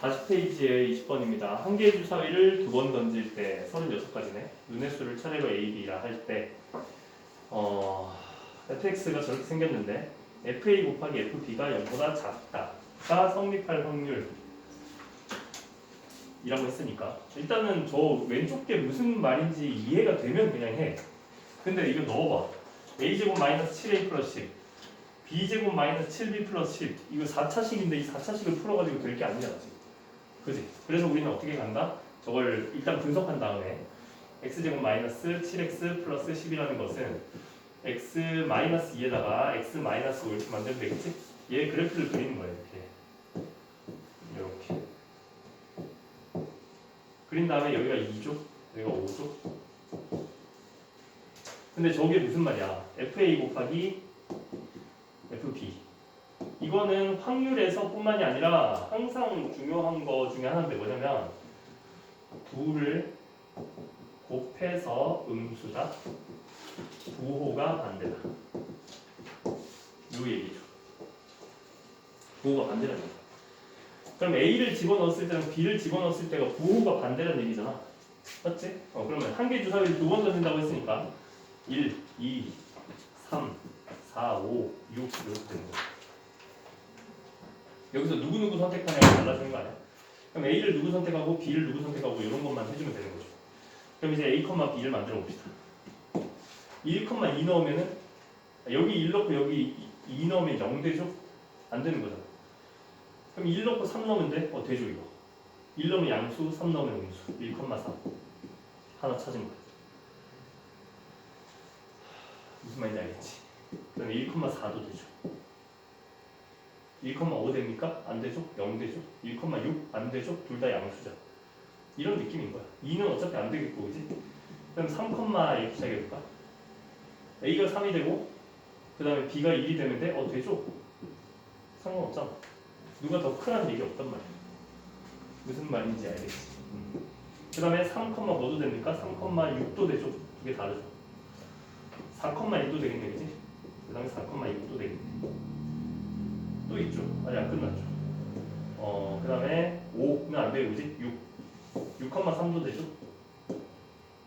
40페이지의 20번입니다. 한 개의 주사위를 두 번 던질 때 36가지네. 눈의 수를 차례로 A, B라 할 때 어, fx가 저렇게 생겼는데 fa 곱하기 fb가 0보다 작다가 성립할 확률 이라고 했으니까 일단은 저 왼쪽 게 무슨 말인지 이해가 되면 그냥 해. 근데 이거 넣어봐. a제곱 마이너스 7a 플러스 10 b제곱 마이너스 7b 플러스 10 이거 4차식인데 이 4차식을 풀어가지고 될 게 아니잖아 지금 그지? 그래서 우리는 어떻게 간다? 저걸 일단 분석한 다음에 x제곱 마이너스 7x 플러스 10이라는 것은 x 마이너스 2에다가 x 마이너스 5 이렇게 만들면 되겠지? 얘 그래프를 그리는 거야 이렇게 이렇게 그린 다음에 여기가 2조 여기가 5조 근데 저게 무슨 말이야 fa 곱하기 FP 이거는 확률에서뿐만이 아니라 항상 중요한 거 중에 하나인데 뭐냐면 부를 곱해서 음수다. 부호가 반대다. 요 얘기죠. 부호가 반대라는 거야 그럼 A를 집어넣었을 때랑 B를 집어넣었을 때가 부호가 반대라는 얘기잖아. 맞지? 어, 그러면 한 개 주사위를 두 번 던진다고 했으니까 1, 2, 3, 4, 5, 6 이렇게 되는 거야. 여기서 누구누구 선택하냐가 달라지는 거 아니야? 그럼 A를 누구 선택하고 B를 누구 선택하고 이런 것만 해주면 되는 거죠. 그럼 이제 A, B를 만들어 봅시다. 1, 2 넣으면은 여기 1 넣고 여기 2 넣으면 0 되죠? 안 되는 거잖아. 그럼 1 넣고 3 넣으면 돼? 어 되죠 이거. 1 넣으면 양수, 3 넣으면 음수. 1, 3 하나 찾은 거야. 무슨 말인지 알겠지? 그럼 1,4도 되죠. 1,5 됩니까? 안 되죠? 0 되죠? 1,6 안 되죠? 둘 다 양수죠. 이런 느낌인 거야. 2는 어차피 안 되겠고, 그지? 그럼 3, 이렇게 시작해볼까? A가 3이 되고, 그 다음에 B가 1이 되면 돼? 어, 되죠? 상관없잖아. 누가 더 크라는 얘기 없단 말이야. 무슨 말인지 알겠지? 음. 그 다음에 3, 뭐도 됩니까? 3,6도 되죠? 두 개 다르죠? 4,1도 되겠네, 그지? 그 다음에 4,6도 되겠네. 또 있죠. 아직 안 끝났죠. 어, 그 다음에 5는 안 돼요, 그지? 6. 6,3도 되죠?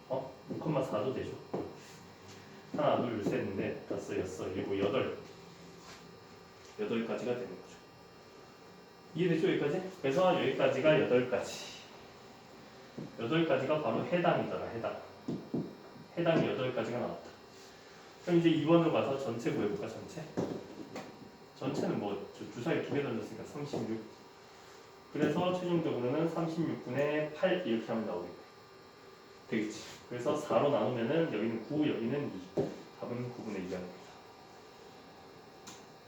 어? 6,4도 되죠? 하나, 둘, 셋, 넷, 다섯, 여섯, 일곱, 여덟. 여덟 가지가 되는 거죠. 이해되죠, 여기까지? 그래서 여기까지가 여덟 가지. 여덟 가지가 바로 해당이더라, 해당. 해당이 여덟 가지가 나왔다. 그럼 이제 2번으로 가서 전체 구해볼까 전체? 전체는 뭐 주- 주사위 두 개 던졌으니까 36 그래서 최종적으로는 36분의 8 이렇게 하면 나오겠네. 되겠지? 그래서 4로 나누면은 여기는 9 여기는 2